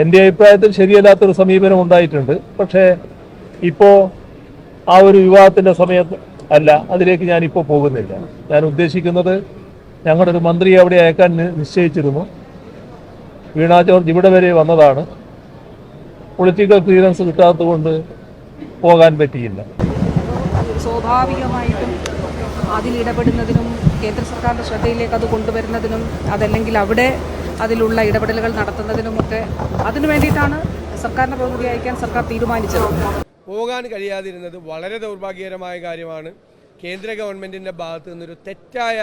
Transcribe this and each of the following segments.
എന്റെ അഭിപ്രായത്തിൽ ശരിയല്ലാത്തൊരു സമീപനം ഉണ്ടായിട്ടുണ്ട്. പക്ഷേ ഇപ്പോൾ ആ ഒരു വിവാഹത്തിന്റെ സമയത്ത് അല്ല. അതിലേക്ക് ഞാനിപ്പോൾ പോകുന്നില്ല. ഞാൻ ഉദ്ദേശിക്കുന്നത് ഞങ്ങളുടെ ഒരു മന്ത്രി അവിടെ അയക്കാൻ നിശ്ചയിച്ചിരുന്നു. വീണ ജോർജ് ഇവിടെ വരെ വന്നതാണ്. പൊളിറ്റിക്കൽ ക്ലിയറൻസ് കിട്ടാത്തതുകൊണ്ട് പോകാൻ പറ്റിയില്ല. സ്വാഭാവികമായിട്ടും അതിൽ ഇടപെടുന്നതിനും കേന്ദ്ര സർക്കാരിന്റെ ശ്രദ്ധയിലേക്ക് അത് കൊണ്ടുവരുന്നതിനും അതല്ലെങ്കിൽ അവിടെ അതിലുള്ള ഇടപെടലുകൾ നടത്തുന്നതിനുമൊക്കെ അതിനു വേണ്ടിയിട്ടാണ് സർക്കാരിന്റെ പ്രതിനിധി അയക്കാൻ സർക്കാർ തീരുമാനിച്ചത്. പോകാൻ കഴിയാതിരുന്നത് വളരെ ദൗർഭാഗ്യകരമായ കാര്യമാണ്. കേന്ദ്ര ഗവൺമെന്റിന്റെ ഭാഗത്ത് നിന്നൊരു തെറ്റായ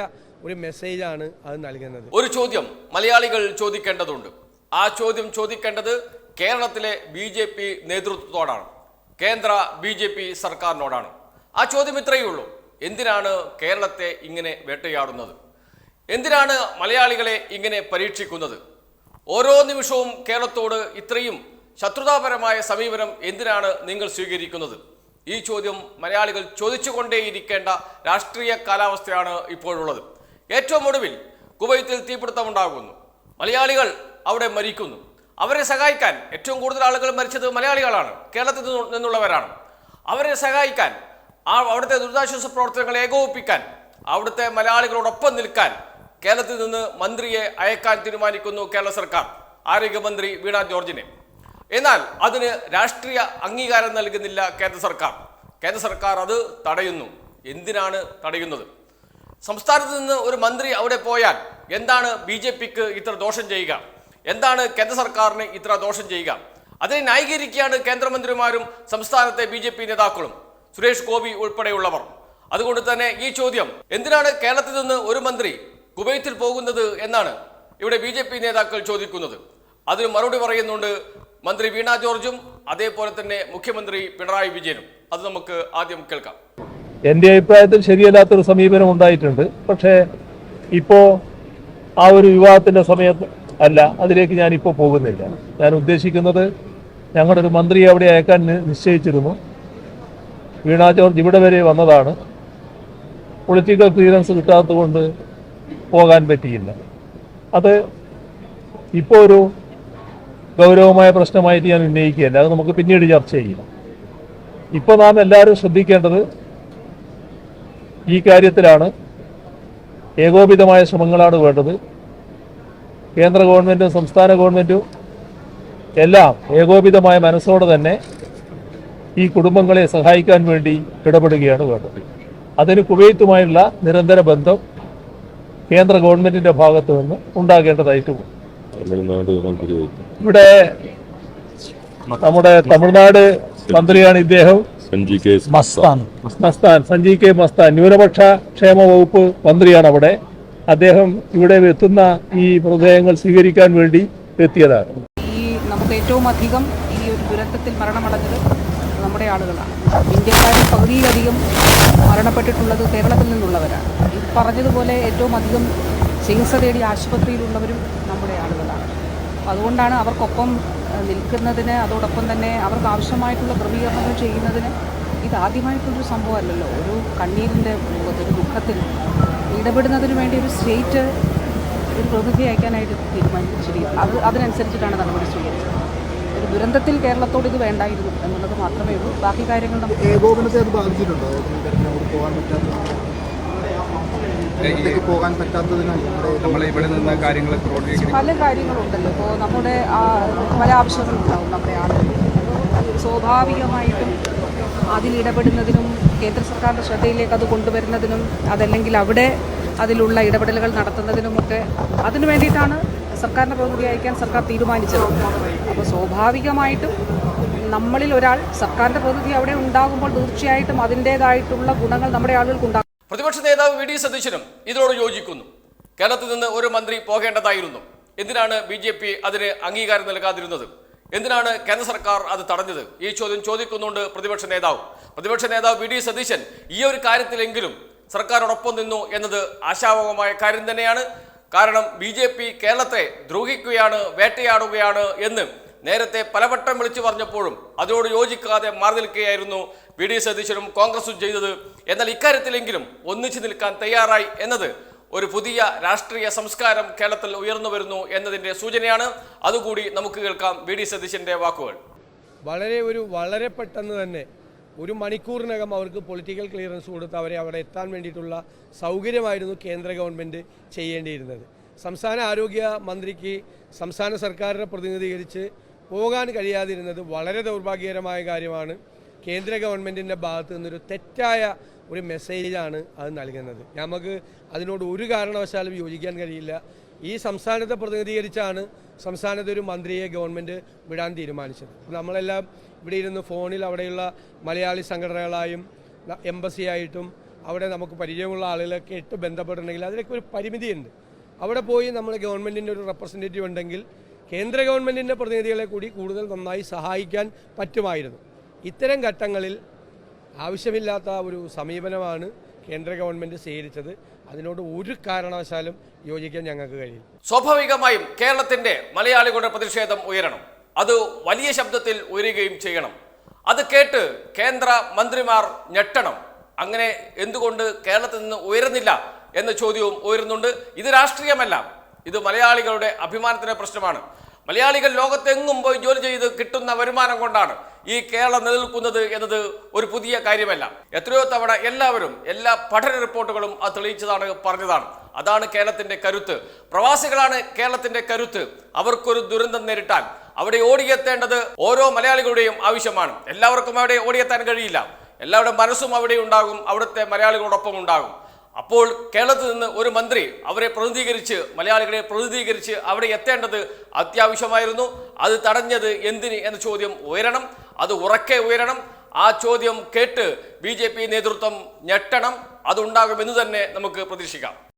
ഒരു മെസ്സേജാണ് അത് നൽകുന്നത്. ഒരു ചോദ്യം മലയാളികൾ ചോദിക്കേണ്ടതുണ്ട്. ആ ചോദ്യം ചോദിക്കേണ്ടത് കേരളത്തിലെ ബി ജെ പി നേതൃത്വത്തോടാണ്. കേന്ദ്ര ബി ജെ പി സർക്കാരിനോടാണ്. ആ ചോദ്യം ഇത്രയേ ഉള്ളൂ. എന്തിനാണ് കേരളത്തെ ഇങ്ങനെ വേട്ടയാടുന്നത്? എന്തിനാണ് മലയാളികളെ ഇങ്ങനെ പരീക്ഷിക്കുന്നത്? ഓരോ നിമിഷവും കേരളത്തോട് ഇത്രയും ശത്രുതാപരമായ സമീപനം എന്തിനാണ് നിങ്ങൾ സ്വീകരിക്കുന്നത്? ഈ ചോദ്യം മലയാളികൾ ചോദിച്ചുകൊണ്ടേയിരിക്കേണ്ട രാഷ്ട്രീയ കാലാവസ്ഥയാണ് ഇപ്പോഴുള്ളത്. ഏറ്റവും ഒടുവിൽ കുവൈത്തിൽ തീപിടുത്തമുണ്ടാകുന്നു. മലയാളികൾ അവിടെ മരിക്കുന്നു. അവരെ സഹായിക്കാൻ ഏറ്റവും കൂടുതൽ ആളുകൾ മരിച്ചത് മലയാളികളാണ്. കേരളത്തിൽ നിന്നുള്ളവരാണ്. അവരെ സഹായിക്കാൻ ആ അവിടുത്തെ ദുരിതാശ്വാസ പ്രവർത്തനങ്ങൾ ഏകോപിപ്പിക്കാൻ അവിടുത്തെ മലയാളികളോടൊപ്പം നിൽക്കാൻ കേരളത്തിൽ നിന്ന് മന്ത്രിയെ അയക്കാൻ തീരുമാനിക്കുന്നു കേരള സർക്കാർ ആരോഗ്യമന്ത്രി വീണ ജോർജിനെ. എന്നാൽ അതിന് രാഷ്ട്രീയ അംഗീകാരം നൽകുന്നില്ല കേന്ദ്ര സർക്കാർ. കേന്ദ്ര സർക്കാർ അത് തടയുന്നു. എന്തിനാണ് തടയുന്നത്? സംസ്ഥാനത്ത് നിന്ന് ഒരു മന്ത്രി അവിടെ പോയാൽ എന്താണ് ബി ജെ പിക്ക് ഇത്ര ദോഷം ചെയ്യുക? എന്താണ് കേന്ദ്ര സർക്കാരിന് ഇത്ര ദോഷം ചെയ്യുക? അതിനെ ന്യായീകരിക്കുകയാണ് കേന്ദ്രമന്ത്രിമാരും സംസ്ഥാനത്തെ ബി നേതാക്കളും. സുരേഷ് ഗോപി ഉൾപ്പെടെയുള്ളവർ. അതുകൊണ്ട് തന്നെ ഈ ചോദ്യം എന്തിനാണ് കേരളത്തിൽ നിന്ന് ഒരു മന്ത്രി കുവൈത്തിൽ പോകുന്നത് എന്നാണ് ഇവിടെ ബി നേതാക്കൾ ചോദിക്കുന്നത്. അതിന് മറുപടി പറയുന്നുണ്ട് മന്ത്രി വീണ ജോർജും അതേപോലെ തന്നെ മുഖ്യമന്ത്രി പിണറായി വിജയനും. അത് നമുക്ക് ആദ്യം കേൾക്കാം. എന്റെ അഭിപ്രായത്തിൽ ശരിയല്ലാത്തൊരു സമീപനം ഉണ്ടായിട്ടുണ്ട്. പക്ഷേ ഇപ്പോൾ ആ ഒരു വിവാഹത്തിന്റെ സമയത്ത് അല്ല അതിലേക്ക് ഞാൻ ഇപ്പോൾ പോകുന്നില്ല. ഞാൻ ഉദ്ദേശിക്കുന്നത് ഞങ്ങളുടെ ഒരു മന്ത്രിയെ അവിടെ അയക്കാൻ നിശ്ചയിച്ചിരുന്നു. വീണ ജോർജ് ഇവിടെ വരെ വന്നതാണ്. പൊളിറ്റിക്കൽ ക്ലിയറൻസ് കിട്ടാത്തതുകൊണ്ട് പോകാൻ പറ്റിയില്ല. അത് ഇപ്പോൾ ഒരു ഗൗരവമായ പ്രശ്നമായിട്ട് ഞാൻ ഉന്നയിക്കുകയല്ല. അത് നമുക്ക് പിന്നീട് ചർച്ച ചെയ്യാം. ഇപ്പോൾ നാം എല്ലാവരും ശ്രദ്ധിക്കേണ്ടത് ഈ കാര്യത്തിലാണ്. ഏകോപിതമായ ശ്രമങ്ങളാണ് വേണ്ടത്. കേന്ദ്ര ഗവൺമെന്റും സംസ്ഥാന ഗവൺമെന്റും എല്ലാം ഏകോപിതമായ മനസ്സോടെ തന്നെ ഈ കുടുംബങ്ങളെ സഹായിക്കാൻ വേണ്ടി ഇടപെടുകയാണ് വേണ്ടത്. അതിന് കുവൈത്തുമായുള്ള നിരന്തര ബന്ധം കേന്ദ്ര ഗവൺമെന്റിന്റെ ഭാഗത്ത് നിന്ന് ഉണ്ടാകേണ്ടതായിട്ടുണ്ട് ഇവിടെ നമ്മുടെ തമിഴ്നാട് മന്ത്രിയാണ് ഇദ്ദേഹം. സഞ്ജി മസ്താൻ. മസ്താൻ. സഞ്ജയ് കെ മസ്താൻ ന്യൂനപക്ഷ ക്ഷേമ വകുപ്പ് മന്ത്രിയാണ് അവിടെ. അദ്ദേഹം ഇവിടെ എത്തുന്ന ഈ മൃതദേഹങ്ങൾ സ്വീകരിക്കാൻ വേണ്ടി എത്തിയതാണ്. ഈ നമുക്ക് ഏറ്റവും അധികം ഈ ഒരു ദുരന്തത്തിൽ മരണമടഞ്ഞത് നമ്മുടെ ആളുകളാണ്. ഇന്ത്യക്കാരിൽ പകുതിയിലധികം മരണപ്പെട്ടിട്ടുള്ളത് കേരളത്തിൽ നിന്നുള്ളവരാണ്. ഈ പറഞ്ഞതുപോലെ ഏറ്റവും അധികം ചികിത്സ തേടി ആശുപത്രിയിലുള്ളവരും നമ്മുടെ ആളുകളാണ്. അതുകൊണ്ടാണ് അവർക്കൊപ്പം നിൽക്കുന്നതിന് അതോടൊപ്പം തന്നെ അവർക്ക് ആവശ്യമായിട്ടുള്ള ക്രമീകരണങ്ങൾ ചെയ്യുന്നതിന് ഇതാദ്യമായിട്ടുള്ളൊരു സംഭവമല്ലല്ലോ. ഒരു കണ്ണീരിന്റെ ഒരു ദുഃഖത്തിൽ ഇടപെടുന്നതിന് വേണ്ടി ഒരു സ്റ്റേറ്റ് ഒരു പ്രതിനിധി അയക്കാനായിട്ട് തീരുമാനിച്ചിരിക്കുന്നത്. അത് അതിനനുസരിച്ചിട്ടാണ് നടപടി സ്വീകരിച്ചത്. ദുരന്തത്തിൽ കേരളത്തോട് ഇത് വേണ്ടായിരുന്നു എന്നുള്ളത് മാത്രമേ ഉള്ളൂ. ബാക്കി കാര്യങ്ങൾ ഏകോപനത്തെ അത് ബാധിച്ചിട്ടുണ്ടോ? പോകാൻ പറ്റാത്ത പോകാൻ പറ്റാത്തതിനാൽ നമ്മൾ ഇവിടെ നിന്ന് കാര്യങ്ങൾ പല കാര്യങ്ങളുണ്ടല്ലോ. ഇപ്പോൾ നമ്മുടെ ആ, പല ആവശ്യങ്ങളുണ്ടാവും നമ്മുടെ ആളുകൾ സ്വാഭാവികമായിട്ടും അതിലിടപെടുന്നതിനും കേന്ദ്ര സർക്കാരിന്റെ ശ്രദ്ധയിലേക്ക് അത് കൊണ്ടുവരുന്നതിനും അതല്ലെങ്കിൽ അവിടെ അതിലുള്ള ഇടപെടലുകൾ നടത്തുന്നതിനുമൊക്കെ അതിനു വേണ്ടിയിട്ടാണ് സർക്കാരിന്റെ പ്രതിനിധി അയക്കാൻ സർക്കാർ തീരുമാനിച്ചത്. അപ്പോൾ സ്വാഭാവികമായിട്ടും നമ്മളിൽ ഒരാൾ സർക്കാരിന്റെ പ്രതിനിധി അവിടെ ഉണ്ടാകുമ്പോൾ തീർച്ചയായിട്ടും അതിന്റേതായിട്ടുള്ള ഗുണങ്ങൾ നമ്മുടെ ആളുകൾക്ക് ഉണ്ടാകും. പ്രതിപക്ഷ നേതാവ് വി ഡി സതീശനും ഇതിനോട് യോജിക്കുന്നു. കേരളത്തിൽ നിന്ന് ഒരു മന്ത്രി പോകേണ്ടതായിരുന്നു. എന്തിനാണ് ബി ജെ പി അതിന് അംഗീകാരം നൽകാതിരുന്നത്? എന്തിനാണ് കേന്ദ്ര സർക്കാർ അത് തടഞ്ഞത്? ഈ ചോദ്യം ചോദിക്കുന്നുണ്ട് പ്രതിപക്ഷ നേതാവ്. പ്രതിപക്ഷ നേതാവ് വി ഡി സതീശൻ ഈ ഒരു കാര്യത്തിലെങ്കിലും സർക്കാരോടൊപ്പം നിന്നു എന്നത് ആശാവഹമായ കാര്യം തന്നെയാണ്. കാരണം ബി ജെ പി കേരളത്തെ ദ്രോഹിക്കുകയാണ് വേട്ടയാടുകയാണ് എന്ന് നേരത്തെ പലവട്ടം വിളിച്ചു പറഞ്ഞപ്പോഴും അതിനോട് യോജിക്കാതെ മാറി നിൽക്കുകയായിരുന്നു വി ഡി സതീശനും കോൺഗ്രസും ചെയ്തത്. എന്നാൽ ഇക്കാര്യത്തിലെങ്കിലും ഒന്നിച്ചു നിൽക്കാൻ തയ്യാറായി എന്നത് ഒരു പുതിയ രാഷ്ട്രീയ സംസ്കാരം കേരളത്തിൽ ഉയർന്നു വരുന്നു എന്നതിന്റെ സൂചനയാണ്. അതുകൂടി നമുക്ക് കേൾക്കാം വി ഡി സതീശന്റെ വാക്കുകൾ. വളരെ ഒരു വളരെ പെട്ടെന്ന് തന്നെ ഒരു മണിക്കൂറിനകം അവർക്ക് പൊളിറ്റിക്കൽ ക്ലിയറൻസ് കൊടുത്ത് അവരെ അവിടെ എത്താൻ വേണ്ടിയിട്ടുള്ള സൗകര്യമായിരുന്നു കേന്ദ്ര ഗവൺമെന്റ് ചെയ്യേണ്ടിയിരുന്നത്. സംസ്ഥാന ആരോഗ്യ മന്ത്രിക്ക് സംസ്ഥാന സർക്കാരിനെ പ്രതിനിധീകരിച്ച് പോകാൻ കഴിയാതിരുന്നത് വളരെ ദൗർഭാഗ്യകരമായ കാര്യമാണ്. കേന്ദ്ര ഗവൺമെന്റിന്റെ ഭാഗത്ത് നിന്നൊരു തെറ്റായ ഒരു മെസ്സേജാണ് അത് നൽകുന്നത്. നമുക്ക് അതിനോട് ഒരു കാരണവശാലും യോജിക്കാൻ കഴിയില്ല. ഈ സംസ്ഥാനത്തെ പ്രതിനിധീകരിച്ചാണ് സംസ്ഥാനത്തെ ഒരു മന്ത്രിയെ ഗവൺമെന്റ് വിടാൻ തീരുമാനിച്ചത്. നമ്മളെല്ലാം ഇവിടെ ഇരുന്ന് ഫോണിൽ അവിടെയുള്ള മലയാളി സംഘടനകളായും എംബസി എംബസിയായിട്ടും അവിടെ നമുക്ക് പരിചയമുള്ള ആളുകളൊക്കെ ഇട്ട് ബന്ധപ്പെട്ടിട്ടുണ്ടെങ്കിൽ അതിലൊക്കെ ഒരു പരിമിതിയുണ്ട്. അവിടെ പോയി നമ്മൾ ഗവൺമെന്റിന്റെ ഒരു റെപ്രസെന്റേറ്റീവ് ഉണ്ടെങ്കിൽ കേന്ദ്ര ഗവൺമെന്റിന്റെ പ്രതിനിധികളെ കൂടി കൂടുതൽ നന്നായി സഹായിക്കാൻ പറ്റുമായിരുന്നു. ഇത്തരം ഘട്ടങ്ങളിൽ ആവശ്യമില്ലാത്ത ഒരു സമീപനമാണ് കേന്ദ്ര ഗവൺമെന്റ് സ്വീകരിച്ചത്. അതിനോട് ഒരു കാരണവശാലും യോജിക്കാൻ ഞങ്ങൾക്ക് കഴിയും സ്വാഭാവികമായും കേരളത്തിന്റെ മലയാളികളുടെ പ്രതിഷേധം ഉയരണം. അത് വലിയ ശബ്ദത്തിൽ ഉയരുകയും ചെയ്യണം. അത് കേട്ട് കേന്ദ്ര മന്ത്രിമാർ ഞെട്ടണം. അങ്ങനെ എന്തുകൊണ്ട് കേരളത്തിൽ നിന്ന് ഉയരുന്നില്ല എന്ന ചോദ്യവും ഉയരുന്നുണ്ട്. ഇത് രാഷ്ട്രീയമല്ല. ഇത് മലയാളികളുടെ അഭിമാനത്തിന്റെ പ്രശ്നമാണ്. മലയാളികൾ ലോകത്തെങ്ങും പോയി ജോലി ചെയ്ത് കിട്ടുന്ന വരുമാനം കൊണ്ടാണ് ഈ കേരളം നിലനിൽക്കുന്നത് എന്നത് ഒരു പുതിയ കാര്യമല്ല. എത്രയോ തവണ എല്ലാവരും എല്ലാ പഠന റിപ്പോർട്ടുകളും അത് തെളിയിച്ചതാണ് പറഞ്ഞതാണ്. അതാണ് കേരളത്തിന്റെ കരുത്ത്. പ്രവാസികളാണ് കേരളത്തിന്റെ കരുത്ത്. അവർക്കൊരു ദുരന്തം നേരിട്ടാൽ അവിടെ ഓടിയെത്തേണ്ടത് ഓരോ മലയാളികളുടെയും ആവശ്യമാണ്. എല്ലാവർക്കും അവിടെ ഓടിയെത്താൻ കഴിയില്ല. എല്ലാവരുടെ മനസ്സും അവിടെ ഉണ്ടാകും. അവിടുത്തെ മലയാളികളോടൊപ്പം ഉണ്ടാകും. അപ്പോൾ കേരളത്തിൽ നിന്ന് ഒരു മന്ത്രി അവരെ പ്രതിനിധീകരിച്ച് മലയാളികളെ പ്രതിനിധീകരിച്ച് അവിടെ എത്തേണ്ടത് അത്യാവശ്യമായിരുന്നു. അത് തടഞ്ഞത് എന്തിന് എന്ന ചോദ്യം ഉയരണം. അത് ഉറക്കെ ഉയരണം. ആ ചോദ്യം കേട്ട് ബി നേതൃത്വം ഞെട്ടണം. അതുണ്ടാകുമെന്ന് തന്നെ നമുക്ക് പ്രതീക്ഷിക്കാം.